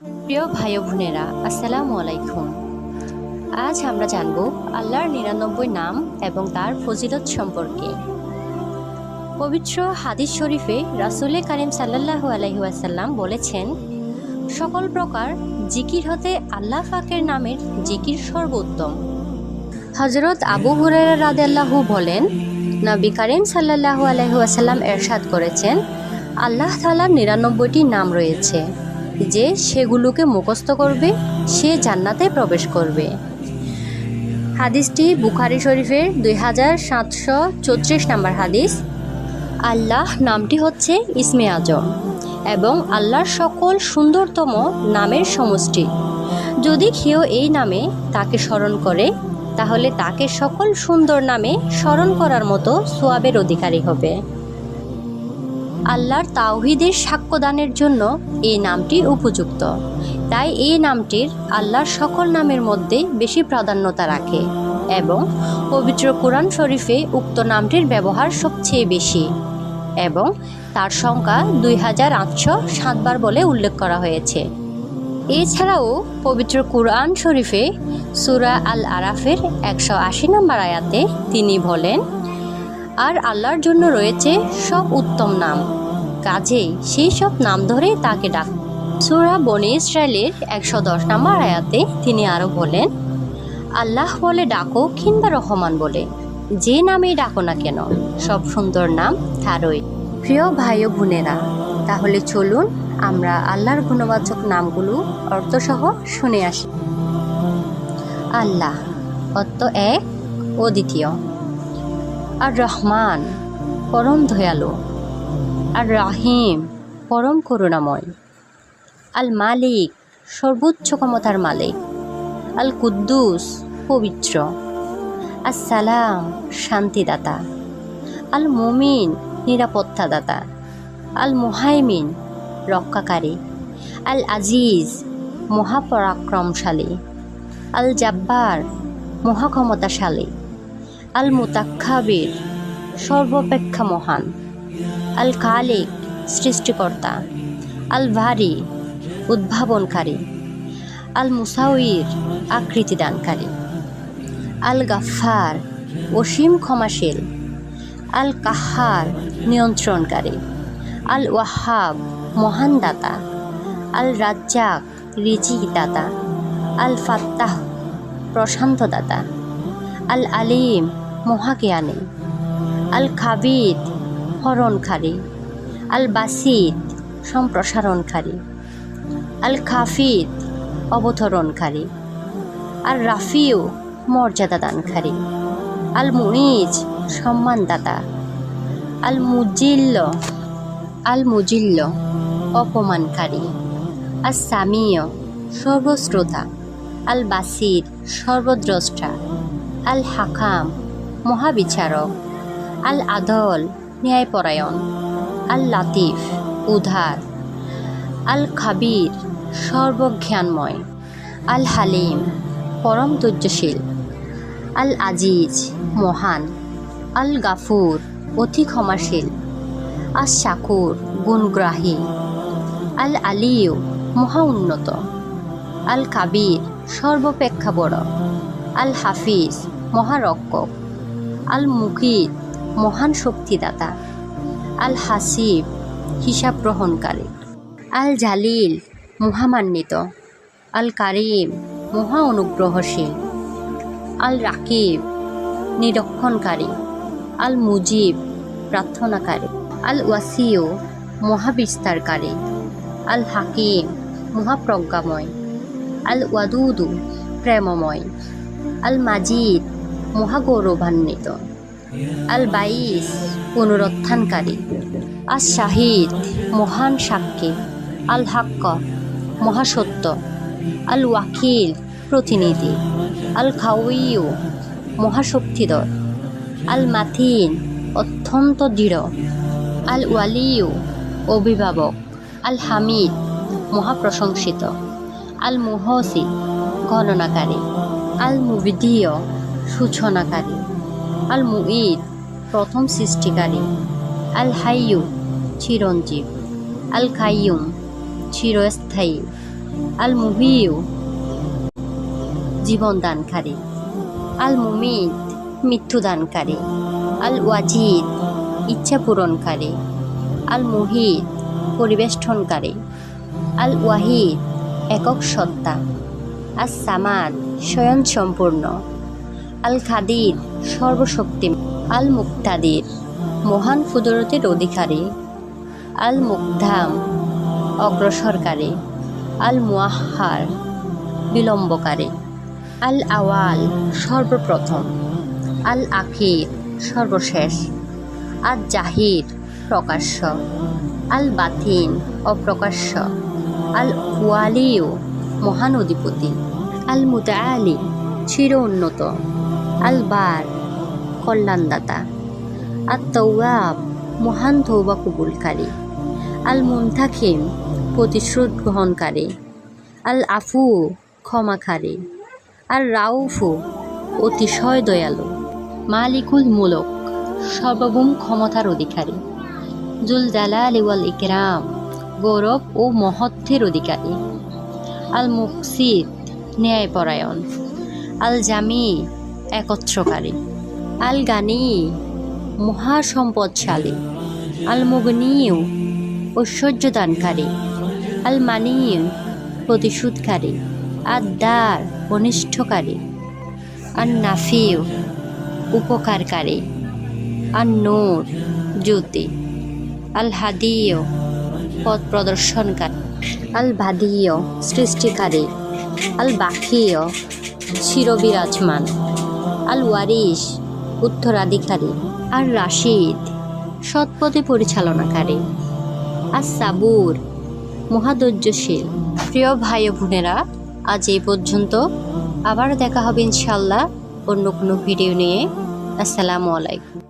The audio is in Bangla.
প্রিয় ভাই বোনেরা, আসসালামু আলাইকুম। আজ আমরা জানব আল্লাহর নিরানব্বই নাম এবং তার ফজিলত সম্পর্কে। পবিত্র হাদিস শরীফে রাসুলে কারিম সাল্লাল্লাহু আলাইহি ওয়াসাল্লাম বলেছেন, সকল প্রকার জিকির হতে আল্লাহ ফাকের নামের জিকির সর্বোত্তম। হজরত আবু হুরায়রা রাদিয়াল্লাহু বলেন, নবী কারিম সাল্লাল্লাহু আলাইহি ওয়াসাল্লাম এরশাদ করেছেন, আল্লাহ তাআলার নিরানব্বইটি নাম রয়েছে। যে সেগুলোকে মুখস্থ করবে, সে জান্নাতে প্রবেশ করবে। হাদিসটি বুখারি শরীফের দুই হাজার সাতশো চৌত্রিশ নম্বর হাদিস। আল্লাহ নামটি হচ্ছে ইসমে আজম এবং আল্লাহর সকল সুন্দরতম নামের সমষ্টি। যদি কেউ এই নামে তাকে স্মরণ করে, তাহলে তাকে সকল সুন্দর নামে স্মরণ করার মতো সোয়াবের অধিকারী হবে। আল্লাহর তাওহিদের সাক্ষ্যদানের জন্য এই নামটি উপযুক্ত। তাই এই নামটির আল্লাহর সকল নামের মধ্যে বেশি প্রাধান্যতা রাখে এবং পবিত্র কোরআন শরীফে উক্ত নামটির ব্যবহার সবচেয়ে বেশি এবং তার সংখ্যা দুই হাজার আটশো সাতবার বলে উল্লেখ করা হয়েছে। এছাড়াও পবিত্র কুরআন শরীফে সুরা আল আরাফের একশো আশি নম্বর আয়াতে তিনি বলেন আর আল্লাহর জন্য রয়েছে সব উত্তম নাম। কাজেই সেই সব নাম ধরে তাকে ডাক। সুরা বনি ইসরায়েলের একশো দশ নম্বর আয়াতে তিনি আরও বলেন, আল্লাহ বলে ডাকো কিংবা রহমান বলে। যে নামেই ডাকো না কেন, সব সুন্দর নাম তারই। প্রিয় ভাই ও বোনেরা, তাহলে চলুন আমরা আল্লাহর গুণবাচক নামগুলো অর্থসহ শুনে আসি। আল্লাহ, অর্থ এক ও দ্বিতীয়। আর রহমান পরম দয়ালু। আর রাহিম পরম করুণাময়। আল মালিক সর্বোচ্চ ক্ষমতার মালিক। আল কুদ্দুস পবিত্র। আসসালাম, শান্তিদাতা। আল মুমিন নিরাপত্তাদাতা। আল মুহাইমিন রক্ষাকারী। আল আজিজ মহাপরাক্রমশালী। আল জাব্বার মহাক্ষমতাশালী। আল মুতাক্ষাবির সর্বাপেক্ষা মহান। আল কালিক সৃষ্টিকর্তা। আল ভারি উদ্ভাবনকারী। আল মুসাউইর আকৃতিদানকারী। আল গাফার অসীম ক্ষমাশীল। আল কাহার নিয়ন্ত্রণকারী। আল ওয়াহাব মহান দাতা। আল রাজ্জাক রিজি দাতা আল ফাত্তাহ প্রশান্ত দাতা। আল আলিম মহাজ্ঞানী। আল খাবিদ হরণকারী আল বাসিদ সম্প্রসারণকারী আল খাফিদ অবতরণকারী আর রাফিও মর্যাদা দানকারী আল মুইজ সম্মানদাতা আল মুজিল্ল আল মুজিল্ল অপমানকারী আর সামিয় সর্বশ্রোতা আল বাসির সর্বদ্রষ্টা আল হাকাম মহাবিচারক। আল আদল ন্যায়পরায়ণ। আল লাতিফ উধার আল খাবির সর্বজ্ঞানময়। আল হালিম পরম ধৈর্যশীল। আল আজিজ মহান। আল গাফুর অতি ক্ষমাশীল। আল শাকুর গুণগ্রাহী। আল আলিউ মহা উন্নত। আল কাবির সর্বপেক্ষা বড়। আল হাফিজ মহারক্ষক। আল মুকিদ মহান শক্তিদাতা। আল হাসিব হিসাব গ্রহণকারী আল জালিল মহামান্বিত। আল কারিম মহা অনুগ্রহশীল। আল রাকিব নিরক্ষণকারী। আল মুজিব প্রার্থনাকারী। আল ওয়াসিউ মহাবিস্তারকারী। আল হাকিম মহাপ্রজ্ঞাময়। আল ওয়াদুদু প্রেমময়। আল মাজিদ মহাগৌরবান্বিত। আল বাইস পুনরুত্থানকারী। আল শাহিদ মহান সাক্ষী। আল হাক্ক মহাসত্য। আল ওয়াকিল প্রতিনিধি। আল খাউইউ মহাশক্তিধর। আল মাথিন অত্যন্ত দৃঢ়। আল ওয়ালিউ অভিভাবক। আল হামিদ মহাপ্রশংসিত। আল মুহসি গণনাকারী। আল মুবিদীয় সূচনাকারী। আল মুঈদ প্রথম সৃষ্টিকারী। আল হাইয়ু চিরঞ্জীব। আল খাইয়ুম চিরস্থায়ী। আল মুহিউ জীবন দানকারী আল মুমিত মৃত্যু দানকারী আল ওয়াজিদ ইচ্ছা পূরণকারী আল মুহিত পরিবেষ্টনকারী। আল ওয়াহিদ একক সত্তা। আস সামাদ স্বয়ং সম্পূর্ণ আল খাদির সর্বশক্তি আল মুক্তাদির মহান কুদরতের অধিকারী আল মুগ্ধাম অগ্রসরকারী আল মুয়াহার বিলম্বকারী আল আওয়াল সর্বপ্রথম আল আখির সর্বশেষ আল জাহির প্রকাশ্য আল বাথিন অপ্রকাশ্য আল ওয়ালিও মহান অধিপতি আল মুতাআলি চির উন্নত। আল বার কল্যাণদাতা। আর তৌয়াব মহান তৌবা কবুলকারী। আল মুন্তাখিম প্রতিশ্রুত গ্রহণকারী। আল আফু ক্ষমাকারী। আর রাউফু অতিশয় দয়ালু। মালিকুল মুলক, সর্বভৌম ক্ষমতার অধিকারী। জুল জালাল ওয়াল ইকরাম, গৌরব ও মহত্বের অধিকারী। আল মুকসিদ, ন্যায়পরায়ণ। আল জামি একত্রকারী। আল গানি মহাসম্পদশালী। আল মুগনিউ ঐশ্বর্যদানকারী। আল মানিউ প্রতিশোধকারী। আদার অনিষ্ঠকারী আর নাফিউ উপকারকারী। আর নূর জ্যোতি। আল হাদিও পথ প্রদর্শনকারী আল বাদিও সৃষ্টিকারী। আল বাকিও চিরবিরাজমান আল ওয়ারিস উত্তরাধিকারী আর রাশিদ, সৎপথে পরিচালনাকারী। আর সাবুর মহাদৈর্যশীল প্রিয় ভাই বোনেরা, আজ এই পর্যন্ত। আবার দেখা হবে ইনশাল্লাহ অন্য কোনো ভিডিও নিয়ে। আসসালামু আলাইকুম।